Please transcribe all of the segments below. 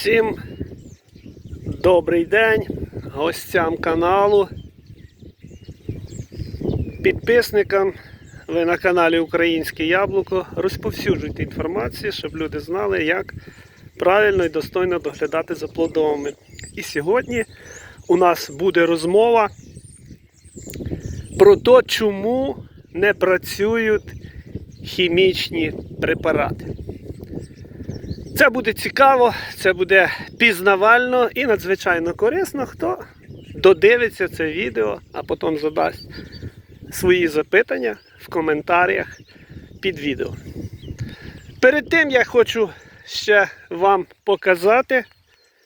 Всім добрий день гостям каналу, підписникам. Ви на каналі Українське Яблуко. Розповсюджуйте інформацію, щоб люди знали, як правильно і достойно доглядати за плодовими. І сьогодні у нас буде розмова про те, чому не працюють хімічні препарати. Це буде цікаво, це буде пізнавально і надзвичайно корисно, хто додивиться це відео, а потім задасть свої запитання в коментарях під відео. Перед тим я хочу ще вам показати,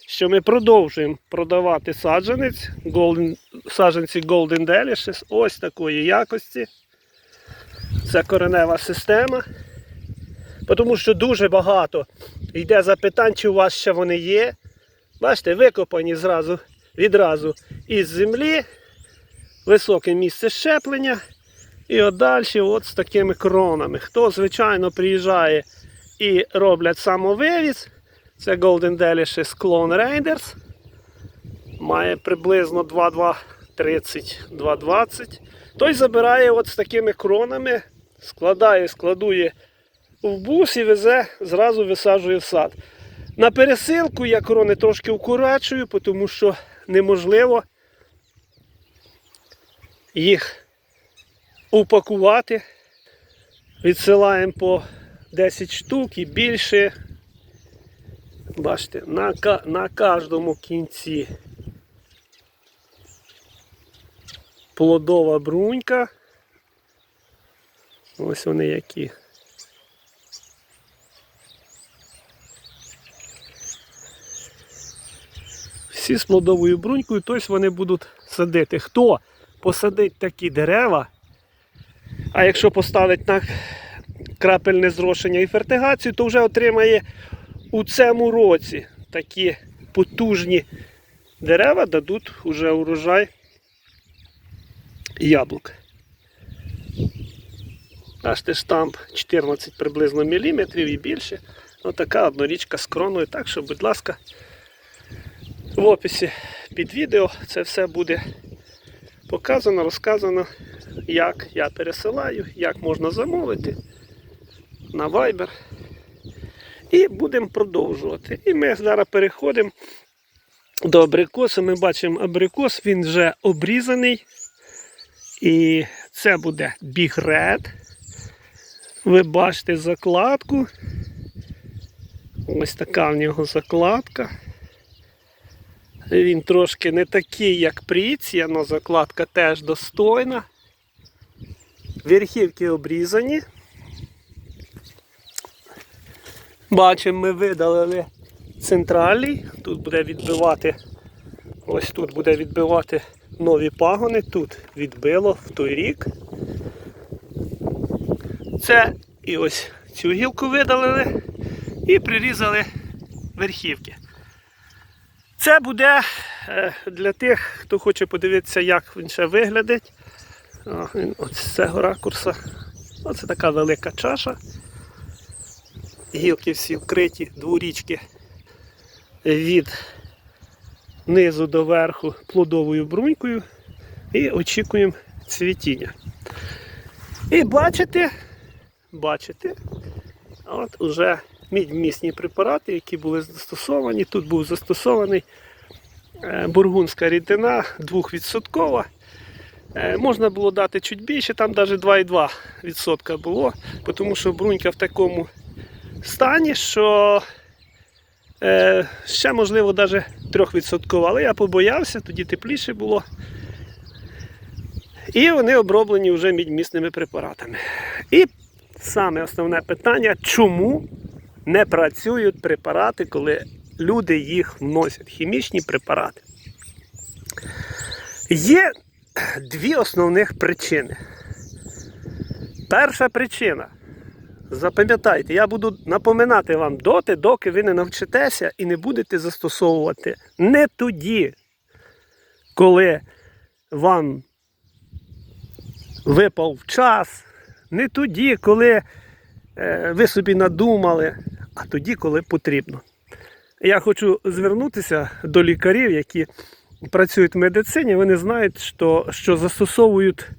що ми продовжуємо продавати саджанець, Golden, саджанці Golden Delicious ось такої якості. Це коренева система. Тому що дуже багато йде запитань, чи у вас ще вони є. Бачите, викопані зразу, відразу із землі, високе місце щеплення. І от далі от з такими кронами. Хто, звичайно, приїжджає і роблять самовивіз, це Golden Delicious Clone Raiders. Має приблизно 2,230-2,20. Той забирає от з такими кронами, складає, складує в бус і везе, зразу висаджує в сад. На пересилку я корони трошки укорачую, тому що неможливо їх упакувати. Відсилаємо по 10 штук і більше. Бачите, на, на кожному кінці плодова брунька. Ось вони які. Всі з плодовою брунькою, тобто вони будуть садити. Хто посадить такі дерева, а якщо поставить на крапельне зрошення і фертигацію, то вже отримає у цьому році такі потужні дерева дадуть уже урожай яблук. Бачите, штамп 14 приблизно міліметрів і більше. Отака однорічка з кроною. Так що, будь ласка, в описі під відео це все буде показано, розказано, як я пересилаю, як можна замовити на Viber. І будемо продовжувати. І ми зараз переходимо до абрикосу. Ми бачимо абрикос, він вже обрізаний. І це буде Big. Ви бачите закладку. Ось така в нього закладка. Він трошки не такий, як пріція, але закладка теж достойна. Верхівки обрізані. Бачимо, ми видалили центральний. Тут буде відбивати, ось тут буде відбивати нові пагони, тут відбило в той рік. Це і ось цю гілку видалили і прирізали верхівки. Це буде е, для тих, хто хоче подивитися, як він ще виглядить. О, з цього ракурса. Оце така велика чаша. Гілки всі вкриті, дворічки від низу до верху плодовою брунькою і очікуємо цвітіння. І бачите, бачите, от уже мідьмісні препарати, які були застосовані. Тут був застосований бургундська рідина 2%. Е, Можна було дати чуть більше, там навіть 2,2% було, тому що брунька в такому стані, що е, ще можливо навіть 3%, але я побоявся, тоді тепліше було. І вони оброблені вже мідьмісними препаратами. І саме основне питання, чому не працюють препарати, коли люди їх вносять, хімічні препарати. Є дві основних причини. Перша причина. Запам'ятайте, я буду напоминати вам доти, доки ви не навчитеся і не будете застосовувати не тоді, коли вам випав час, не тоді, коли е, ви собі надумали, а тоді, коли потрібно. Я хочу звернутися до лікарів, які працюють в медицині. Вони знають, що, що застосовують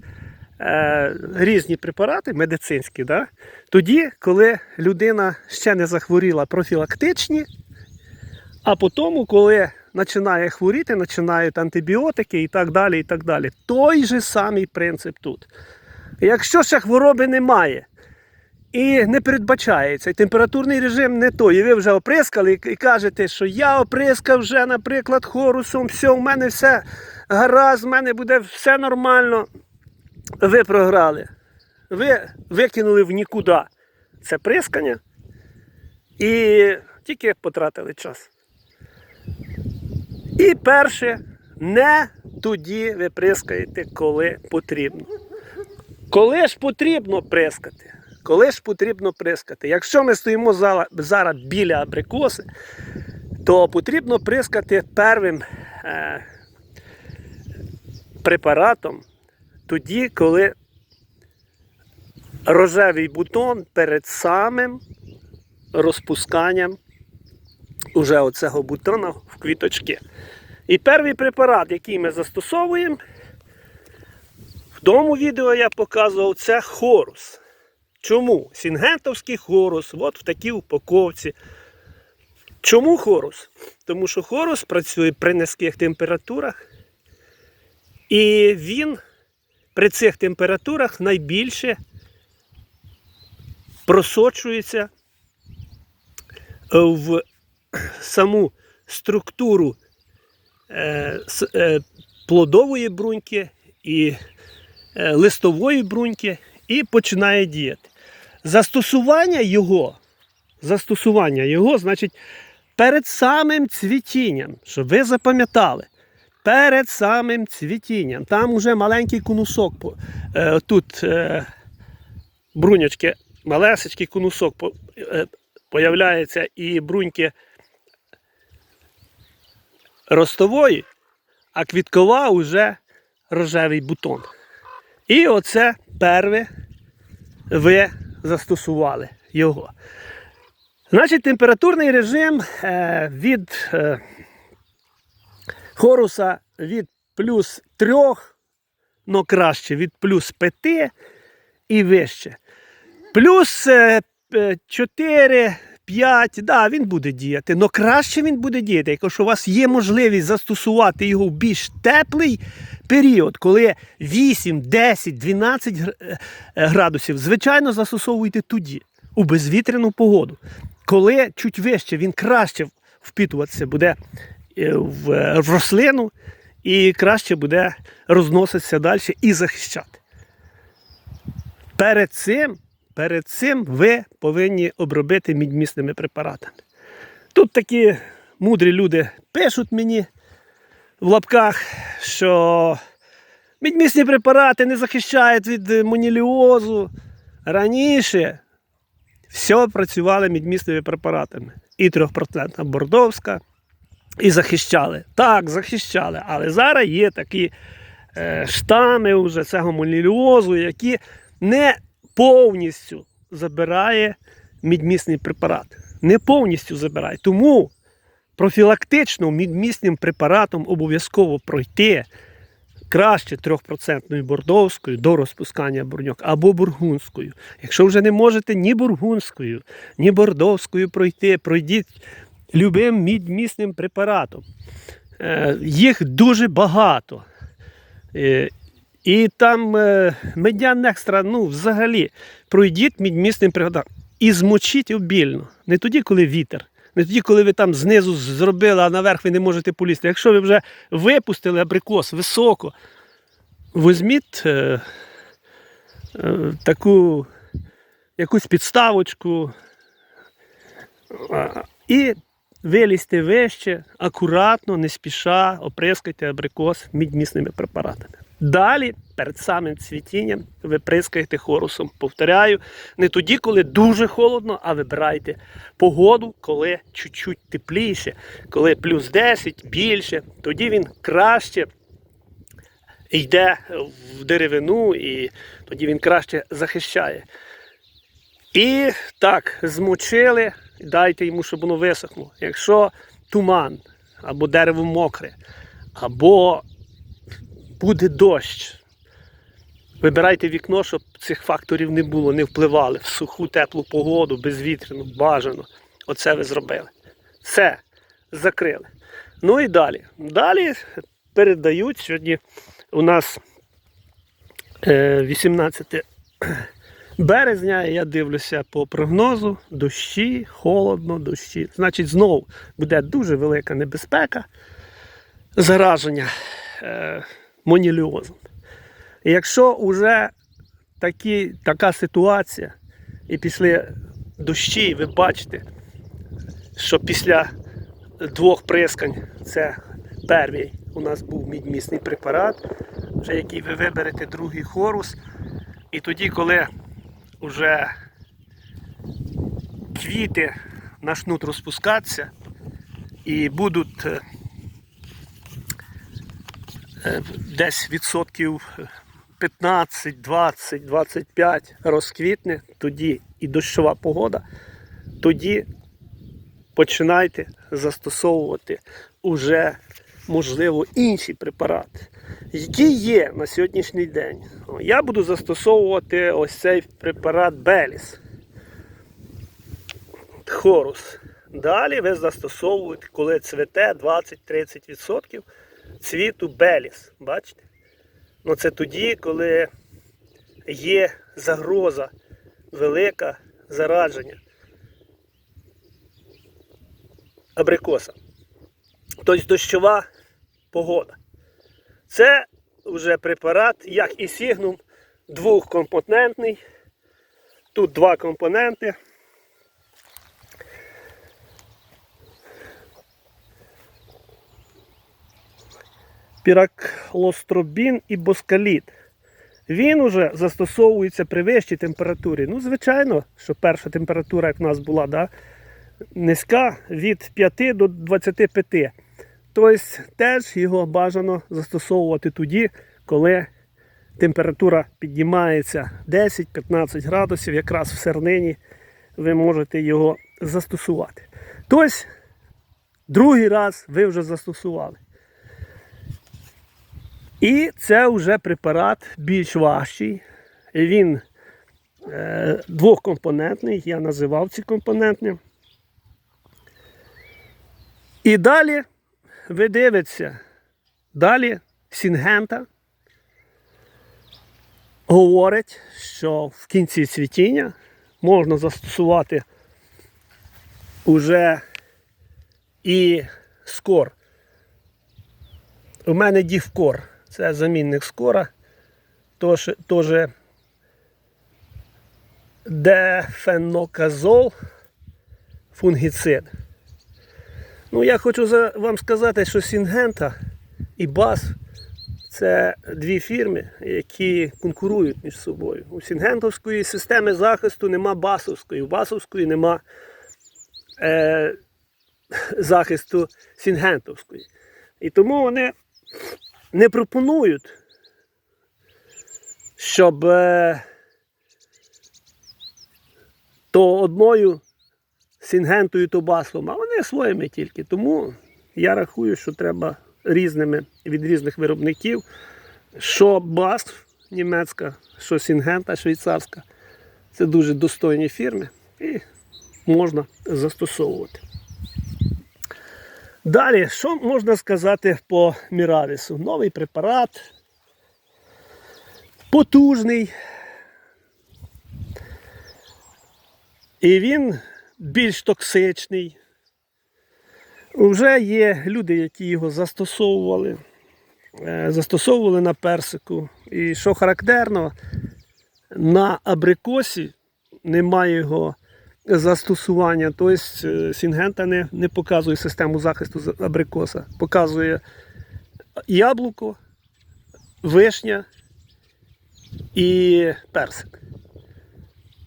е, різні препарати медицинські, да? тоді, коли людина ще не захворіла профілактичні, а потім, коли починає хворіти, починають антибіотики і так далі. і так далі. Той же самий принцип тут. Якщо ще хвороби немає і не передбачається, і температурний режим не той, і ви вже оприскали і кажете, що я оприскав вже, наприклад, хорусом, все, в мене все гаразд, в мене буде все нормально. Ви програли. Ви викинули в нікуди це прискання і тільки потратили час. І перше, не тоді ви прискаєте, коли потрібно. Коли ж потрібно прискати? Коли ж потрібно прискати? Якщо ми стоїмо зараз біля абрикоси, то потрібно прискати первим е, препаратом тоді, коли рожевий бутон перед самим розпусканням уже оцього бутона в квіточки. І перший препарат, який ми застосовуємо, в тому відео я показував це хорус. Чому? Сінгентовський хорус, от в такій упаковці. Чому хорус? Тому що хорус працює при низьких температурах, і він при цих температурах найбільше просочується в саму структуру е, е, плодової бруньки і е, листової бруньки і починає діяти. Застосування його, застосування його, значить, перед самим цвітінням, щоб ви запам'ятали, перед самим цвітінням, там уже маленький конусок, е, тут е, брунячки, малесечкий конусок е, появляється і бруньки ростової, а квіткова вже рожевий бутон. І оце перше ви застосували його. Значить, температурний режим е, від е, хоруса від плюс 3, ну краще від плюс 5 і вище. Плюс е, е, 4, 5, да, він буде діяти. але краще він буде діяти, якщо у вас є можливість застосувати його в більш теплий період, коли 8, 10, 12 гр- е, е, градусів, звичайно, застосовуйте тоді, у безвітряну погоду. Коли чуть вище, він краще впітуватися буде е, е, в рослину і краще буде розноситися далі і захищати. Перед цим, перед цим ви повинні обробити мідмісними препаратами. Тут такі мудрі люди пишуть мені в лапках, що мідмісні препарати не захищають від е, моніліозу. Раніше все працювали мідмісними препаратами. І 3% бордовська, і захищали. Так, захищали. Але зараз є такі е, штами вже цього моніліозу, які не повністю забирає мідмісний препарат. Не повністю забирає. Тому профілактично мідмісним препаратом обов'язково пройти краще 3% бордовською до розпускання бурньок або бургундською. Якщо вже не можете ні бургундською, ні бордовською пройти, пройдіть любим мідмісним препаратом. Е, Їх дуже багато. І там е, медян екстра, ну, взагалі, пройдіть мідмісним препаратом і змочіть обільно. Не тоді, коли вітер. Не тоді, коли ви там знизу зробили, а наверх ви не можете полізти. Якщо ви вже випустили абрикос високо, візьміть е, е, таку якусь підставочку і вилізьте вище, акуратно, не спіша, оприскайте абрикос мідмісними препаратами. Далі, перед самим цвітінням, ви прискаєте хорусом. Повторяю, не тоді, коли дуже холодно, а вибирайте погоду, коли чуть-чуть тепліше, коли плюс 10, більше, тоді він краще йде в деревину і тоді він краще захищає. І так, змочили, дайте йому, щоб воно висохло. Якщо туман, або дерево мокре, або буде дощ, вибирайте вікно, щоб цих факторів не було, не впливали в суху теплу погоду, безвітряну, бажано. Оце ви зробили. Все, закрили. Ну і далі. Далі передають сьогодні у нас е, 18 березня, я дивлюся по прогнозу, дощі, холодно, дощі. Значить, знову буде дуже велика небезпека зараження е, моніліозом. І якщо вже такі, така ситуація, і пішли дощі, ви бачите, що після двох прискань, це перший у нас був мідмісний препарат, вже який ви виберете другий хорус. І тоді, коли вже квіти почнуть розпускатися і будуть е, десь відсотків 15, 20, 25 розквітне, тоді і дощова погода, тоді починайте застосовувати уже, можливо, інші препарати, які є на сьогоднішній день. Я буду застосовувати ось цей препарат Беліс. Хорус. Далі ви застосовуєте, коли цвете 20-30% цвіту Беліс. Бачите? Ну це тоді, коли є загроза велика зараження абрикоса. Тобто дощова погода. Це вже препарат, як і сігнум, двохкомпонентний. Тут два компоненти. Піраклостробін і боскаліт. Він уже застосовується при вищій температурі. Ну, звичайно, що перша температура, як в нас була, да, низька від 5 до 25. Тобто теж його бажано застосовувати тоді, коли температура піднімається 10-15 градусів, якраз в сернині ви можете його застосувати. Тобто, другий раз ви вже застосували. І це вже препарат більш важчий. Він е, двохкомпонентний, я називав ці компонентні. І далі ви дивитеся, далі Сінгента говорить, що в кінці цвітіння можна застосувати уже і скор. У мене дівкор. Це замінник скора. Тож, теж дефеноказол фунгіцид. Ну, я хочу вам сказати, що Сінгента і Бас це дві фірми, які конкурують між собою. У Сінгентовської системи захисту нема басовської, у басовської нема е, захисту Сінгентовської. І тому вони не пропонують, щоб е, то одною Сінгентою, то баслом, а вони своїми тільки. Тому я рахую, що треба різними від різних виробників, що бас німецька, що Сінгента швейцарська. Це дуже достойні фірми і можна застосовувати. Далі, що можна сказати по Міравісу? Новий препарат, потужний. І він більш токсичний. Вже є люди, які його застосовували. Е, Застосовували на персику. І що характерно, на абрикосі немає його застосування. Тобто е, Сінгента не, не показує систему захисту абрикоса. Показує яблуко, вишня і персик.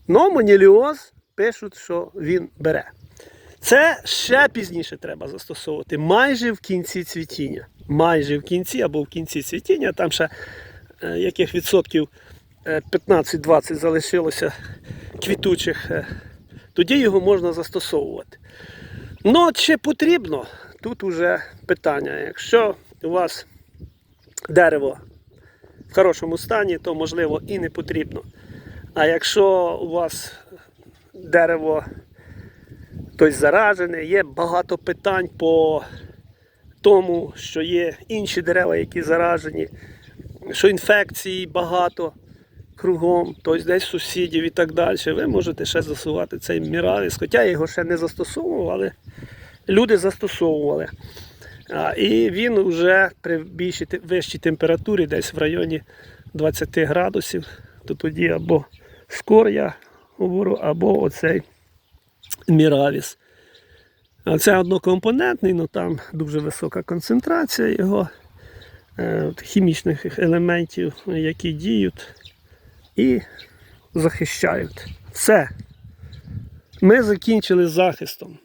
Но моніліоз пишуть, що він бере. Це ще пізніше треба застосовувати, майже в кінці цвітіння. Майже в кінці або в кінці цвітіння, там ще е, яких відсотків е, 15-20 залишилося квітучих, е, тоді його можна застосовувати. Ну, чи потрібно? Тут уже питання. Якщо у вас дерево в хорошому стані, то можливо і не потрібно. А якщо у вас дерево тобто заражене, є багато питань по тому, що є інші дерева, які заражені, що інфекцій багато кругом, тобто десь сусідів і так далі, ви можете ще засувати цей міравіс. Хоча я його ще не застосовував, але люди застосовували. А, і він вже при більшій вищій температурі, десь в районі 20 градусів, то тоді або скор я говорю, або оцей міравіс. Це однокомпонентний, але там дуже висока концентрація його е, хімічних елементів, які діють і захищають. Все. Ми закінчили захистом.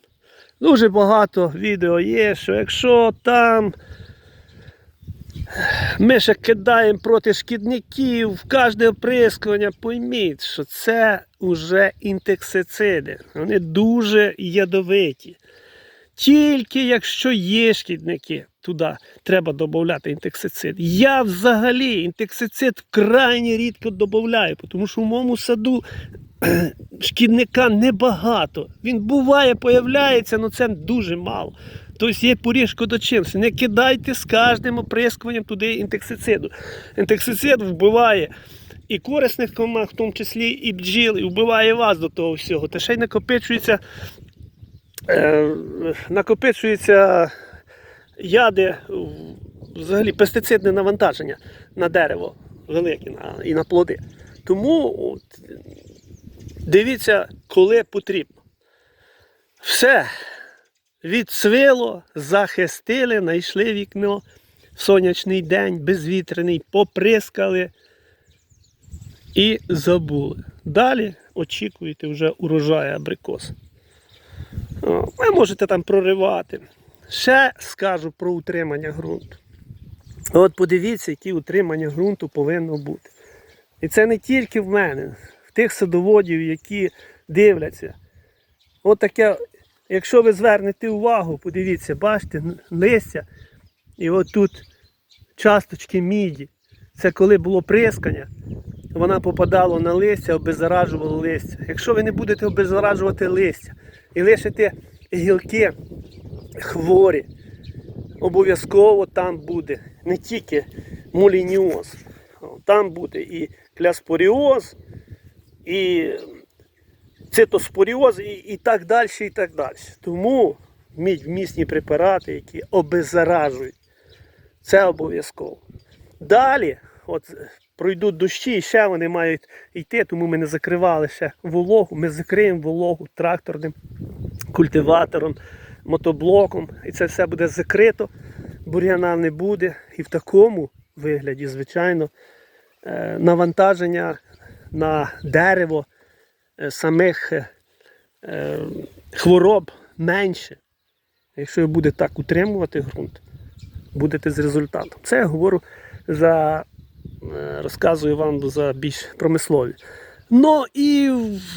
Дуже багато відео є, що якщо там ми ще кидаємо проти шкідників в кожне оприскування, пойміть, що це вже інтексициди. Вони дуже ядовиті. Тільки якщо є шкідники, туди треба додати інтексицид. Я взагалі інтексицид крайне рідко додаю, тому що в моєму саду шкідника небагато. Він буває, появляється, але це дуже мало. Тобто є поріжко до чимось. Не кидайте з кожним оприскуванням туди інтексициду. Інтексицид вбиває і корисних комах, в тому числі і бджіл, і вбиває вас до того всього. Та ще й накопичується, е, накопичується яди, взагалі пестицидне навантаження на дерево велике і на плоди. Тому от, дивіться, коли потрібно. Все. Відцвило, захистили, знайшли вікно. Сонячний день, безвітряний, поприскали і забули. Далі очікуєте вже урожаю абрикос. О, Ви можете там проривати. Ще скажу про утримання ґрунту. От подивіться, які утримання ґрунту повинно бути. І це не тільки в мене, в тих садоводів, які дивляться. От таке, якщо ви звернете увагу, подивіться, бачите, листя, і от тут часточки міді. Це коли було прискання, вона попадала на листя, обеззаражувала листя. Якщо ви не будете обеззаражувати листя і лишите гілки хворі, обов'язково там буде не тільки мулініоз, там буде і кляспоріоз, і цитоспоріоз, і, і так далі, і так далі. Тому мідь препарати, які обеззаражують. Це обов'язково. Далі, от пройдуть дощі, і ще вони мають йти, тому ми не закривали ще вологу. Ми закриємо вологу тракторним культиватором, мотоблоком. І це все буде закрито, бур'яна не буде. І в такому вигляді, звичайно, е, навантаження на дерево е, самих е, хвороб менше. Якщо ви будете так утримувати ґрунт, будете з результатом. Це я говорю за розказую вам за більш промислові. Ну і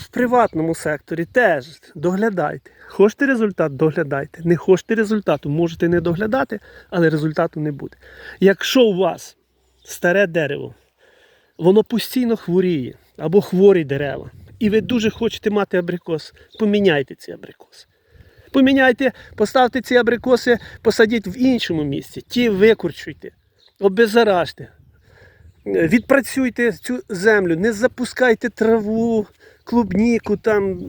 в приватному секторі теж доглядайте. Хочете результат, доглядайте. Не хочете результату, можете не доглядати, але результату не буде. Якщо у вас старе дерево, воно постійно хворіє або хворі дерева, і ви дуже хочете мати абрикос, поміняйте ці абрикоси. Поміняйте, поставте ці абрикоси, посадіть в іншому місці, ті викорчуйте, обеззаражте. Е, Відпрацюйте цю землю, не запускайте траву, клубніку, там,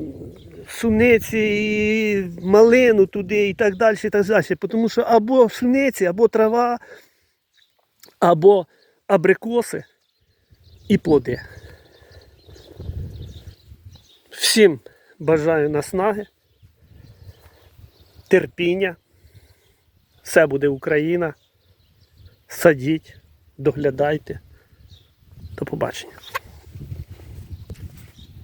суниці, і малину туди і так далі. І так далі. Тому що або суниці, або трава, або абрикоси і плоди. Всім бажаю наснаги, терпіння. Все буде Україна. Садіть, доглядайте. До побачення.